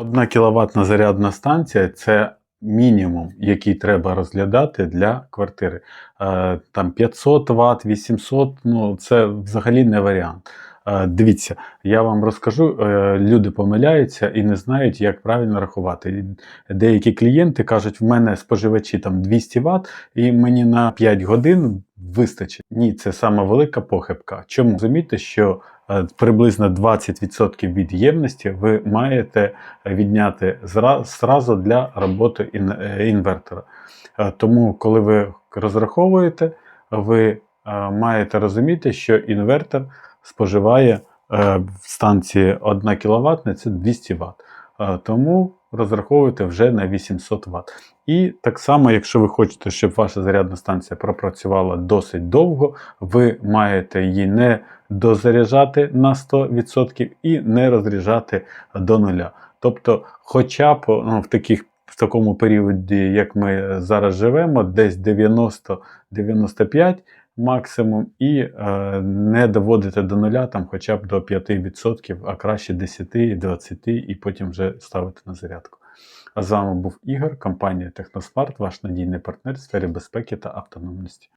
Одна кіловатна зарядна станція це мінімум, який треба розглядати для квартири. Е, Там 500 Вт, 800, ну це взагалі не варіант. Е, Дивіться, я вам розкажу, е, люди помиляються і не знають, як правильно рахувати. Деякі клієнти кажуть, в мене споживачі там 200 Вт, і мені на 5 годин вистачить. Ні, це саме велика похибка. Чому? Розумієте, що е, приблизно 20% від ємності ви маєте відняти зразу для роботи е, інвертора. Е, Тому, коли ви розраховуєте, ви е, маєте розуміти, що інвертор споживає е, в станції 1 кВт, це 200 Вт. Тому розраховуйте вже на 800 Вт. І так само, якщо ви хочете, щоб ваша зарядна станція пропрацювала досить довго, ви маєте її не дозаряджати на 100% і не розряджати до нуля. Тобто, хоча б ну, в, таких, в такому періоді, як ми зараз живемо, десь 90-95 максимум, і е, не доводити до нуля там хоча б до 5%, а краще 10-20 і потім вже ставити на зарядку. А з вами був Ігор, компанія Техносмарт, ваш надійний партнер в сфері безпеки та автономності.